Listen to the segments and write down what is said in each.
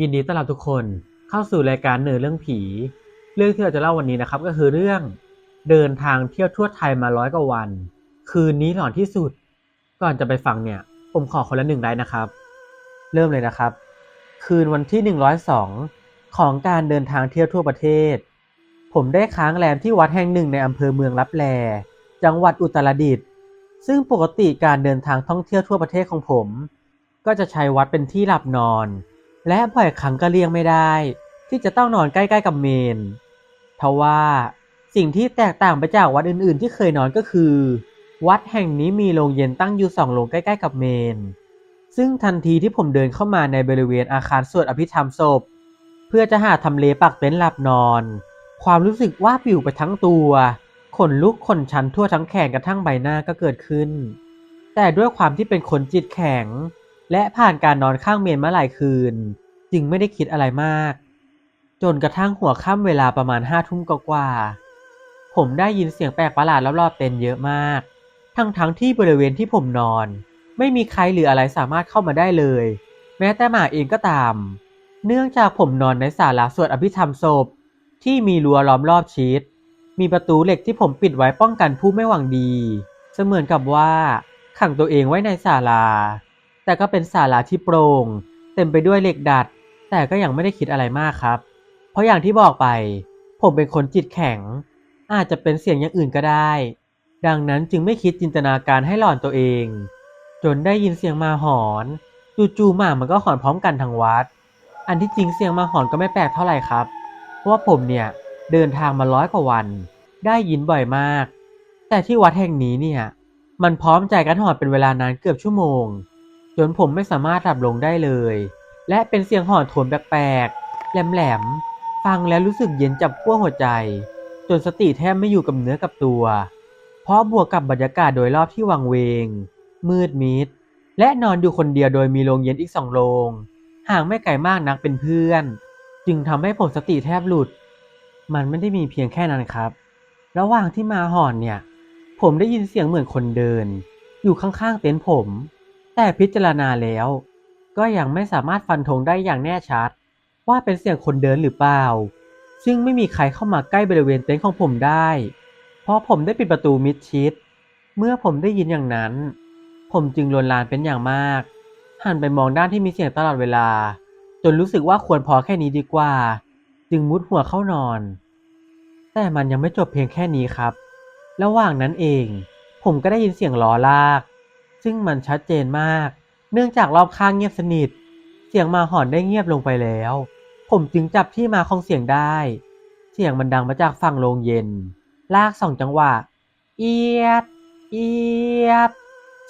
ยินดีต้อนรับทุกคนเข้าสู่รายการเนื้อเรื่องผี เรื่องที่เราจะเล่าวันนี้นะครับก็คือเรื่องเดินทางเที่ยวทั่วไทยมาร้อยกว่าวัน คืนนี้หลอนที่สุด ก่อนจะไปฟังเนี่ย ผมขอคนละหนึ่งไลค์นะครับ เริ่มเลยนะครับ คืนวันที่ 102 ของการเดินทางเที่ยวทั่วประเทศ ผมได้ค้างแรมที่วัดแห่งหนึ่งในอำเภอเมืองลับแล จังหวัดอุตรดิตถ์ซึ่งปกติการเดินทางท่องเที่ยวทั่วประเทศของผม ก็จะใช้วัดเป็นที่หลับนอน และบ่อยครั้งก็เลี่ยงไม่ได้ ที่จะต้องนอนใกล้ๆกับเมน ทว่าสิ่งที่แตกต่างไปจากวัดอื่นๆ ที่เคยนอนก็คือ วัดแห่งนี้มีโรงเย็นตั้งอยู่สองโรงใกล้ๆกับเมน ซึ่งทันทีที่ผมเดินเข้ามาในบริเวณอาคารสวดอภิธรรมศพ เพื่อจะหาทำเลปักเต็นท์หลับนอน ความรู้สึกว่าปิวไปทั้งตัวขนลุกขนชันทั่วทั้งแขนกระทั่งใบหน้าก็เกิดขึ้น แต่ด้วยความที่เป็นคนจิตแข็ง และผ่านการนอนข้างเมนมาหลายคืน จึงไม่ได้คิดอะไรมาก จนกระทั่งหัวค่ำเวลาประมาณห้าทุ่มกว่าๆผมได้ยินเสียงแปลกประหลาดรอบๆเต็นเยอะมาก ทั้งๆทที่บริเวณที่ผมนอน ไม่มีใครหรืออะไรสามารถเข้ามาได้เลย แม้แต่หมาเองก็ตาม เนื่องจากผมนอนในศาลาสวดอภิธรรมศพที่มีรั้วล้อมรอบชิด มีประตูเหล็กที่ผมปิดไว้ป้องกันผู้ไม่หวังดี เสมือนกับว่าขังตัวเองไว้ในศาลา แต่ก็เป็นศาลาที่โปร่ง เต็มไปด้วยเหล็กดัด แต่ก็ยังไม่ได้คิดอะไรมากครับ เพราะอย่างที่บอกไป ผมเป็นคนจิตแข็ง อาจจะเป็นเสียงอย่างอื่นก็ได้ ดังนั้นจึงไม่คิดจินตนาการให้หลอนตัวเอง จนได้ยินเสียงมาหอน จู่ๆหมามันก็หอนพร้อมกันทั้งวัด อันที่จริงเสียงมาหอนก็ไม่แปลกเท่าไหร่ครับ เพราะว่าผมเนี่ยเดินทางมาร้อยกว่าวัน ได้ยินบ่อยมาก แต่ที่วัดแห่งนี้เนี่ย มันพร้อมใจกันหอนเป็นเวลานานเกือบชั่วโมง จนผมไม่สามารถหลับลงได้เลย และเป็นเสียงหอนโถนแปลกๆ แหลมๆ ฟังแล้วรู้สึกเย็นจับขั้วหัวใจ จนสติแทบไม่อยู่กับเนื้อกับตัว เพราะบวกกับบรรยากาศโดยรอบที่วังเวง มืดมิด และนอนอยู่คนเดียวโดยมีโรงเย็นอีกสองโรง ห่างไม่ไกลมากนักเป็นเพื่อน จึงทำให้ผมสติแทบหลุด มันไม่ได้มีเพียงแค่นั้นครับ ระหว่างที่มาหอนเนี่ย ผมได้ยินเสียงเหมือนคนเดิน อยู่ข้างๆเต็นท์ผม แต่พิจารณาแล้ว ก็ยังไม่สามารถฟันธงได้อย่างแน่ชัด ว่าเป็นเสียงคนเดินหรือเปล่า ซึ่งไม่มีใครเข้ามาใกล้บริเวณเต็นท์ของผมได้ เพราะผมได้ปิดประตูมิดชิด เมื่อผมได้ยินอย่างนั้น ผมจึงลวนลานเป็นอย่างมาก หันไปมองด้านที่มีเสียงตลอดเวลา จนรู้สึกว่าควรพอแค่นี้ดีกว่า จึงมุดหัวเข้านอน แต่มันยังไม่จบเพียงแค่นี้ครับ ระหว่างนั้นเอง ผมก็ได้ยินเสียงล้อลาก ซึ่งมันชัดเจนมาก เนื่องจากรอบข้างเงียบสนิท เสียงหมาหอนได้เงียบลงไปแล้ว ผมจึงจับที่มาของเสียงได้ เสียงมันดังมาจากฝั่งโรงเย็น ลากสองจังหวะ เอียด เอียด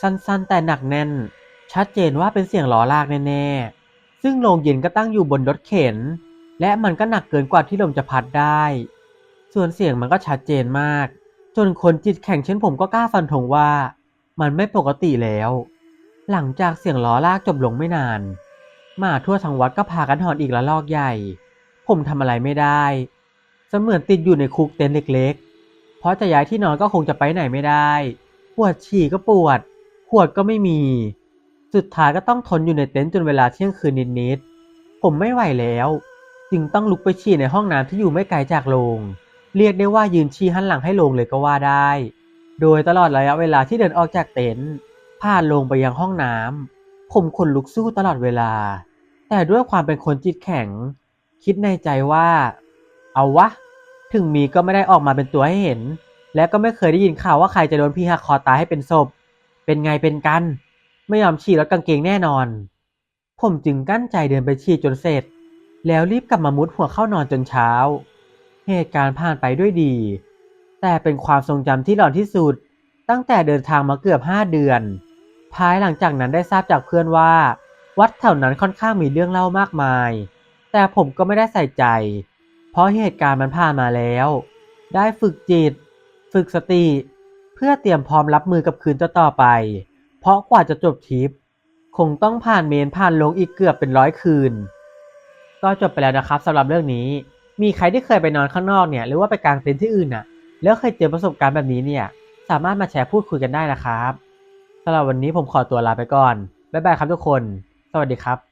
สั้นๆ แต่หนักแน่น ชัดเจนว่าเป็นเสียงล้อลากแน่ๆ ซึ่งโรงเย็นก็ตั้งอยู่บนรถเข็น และมันก็หนักเกินกว่าที่ลมจะพัดได้ ส่วนเสียงมันก็ชัดเจนมาก จนคนจิตแข็งเช่นผมก็กล้าฟันธงว่า มันไม่ปกติแล้ว หลังจากเสียงล้อลากจบลงไม่นาน หมาทั่วทั้งวัดก็พากันหอนอีกละลอกใหญ่ ผมทำอะไรไม่ได้เสมือนติดอยู่ในคุกเต็นท์เล็กๆ เพราะจะย้ายที่นอนก็คงจะไปไหนไม่ได้ ปวดฉี่ก็ปวด ขวดก็ไม่มี สุดท้ายก็ต้องทนอยู่ในเต็นท์จนเวลาเที่ยงคืนนิดๆ ผมไม่ไหวแล้ว จึงต้องลุกไปฉี่ในห้องน้ำที่อยู่ไม่ไกลจากโรง เรียกได้ว่ายืนฉี่หันหลังให้โรงเลยก็ว่าได้ โดยตลอดระยะเวลาที่เดินออกจากเต็นท์ ผ่านโรงไปยังห้องน้ำผมขนลุกสู้ตลอดเวลา แต่ด้วยความเป็นคนจิตแข็ง คิดในใจว่า เอาวะ ถึงมีก็ไม่ได้ออกมาเป็นตัวให้เห็น และก็ไม่เคยได้ยินข่าวว่าใครจะโดนพี่หักคอตายให้เป็นศพ เป็นไงเป็นกัน ไม่ยอมฉี่แล้วกางเกงแน่นอน ผมจึงกั้นใจเดินไปฉี่จนเสร็จ แล้วรีบกลับมามุดหัวเข้านอนจนเช้า เหตุการณ์ผ่านไปด้วยดี แต่เป็นความทรงจำที่หลอนที่สุดตั้งแต่เดินทางมาเกือบห้าเดือน ภายหลังจากนั้นได้ทราบจากเพื่อนว่า วัดแถวนั้นค่อนข้างมีเรื่องเล่ามากมาย แต่ผมก็ไม่ได้ใส่ใจ เพราะเหตุการณ์มันผ่านมาแล้ว ได้ฝึกจิต ฝึกสติ เพื่อเตรียมพร้อมรับมือกับคืนต่อไป เพราะกว่าจะจบทริป คงต้องผ่านเมนผ่านลงอีกเกือบเป็นร้อยคืน ก็จบไปแล้วนะครับสำหรับเรื่องนี้ มีใครที่เคยไปนอนข้างนอกเนี่ยหรือว่าไปกางเต็นท์ที่อื่นน่ะ แล้วเคยเจอประสบการณ์แบบนี้เนี่ยสามารถมาแชร์พูดคุยกันได้นะครับ สำหรับวันนี้ผมขอตัวลาไปก่อน บ๊ายบายครับทุกคน สวัสดีครับ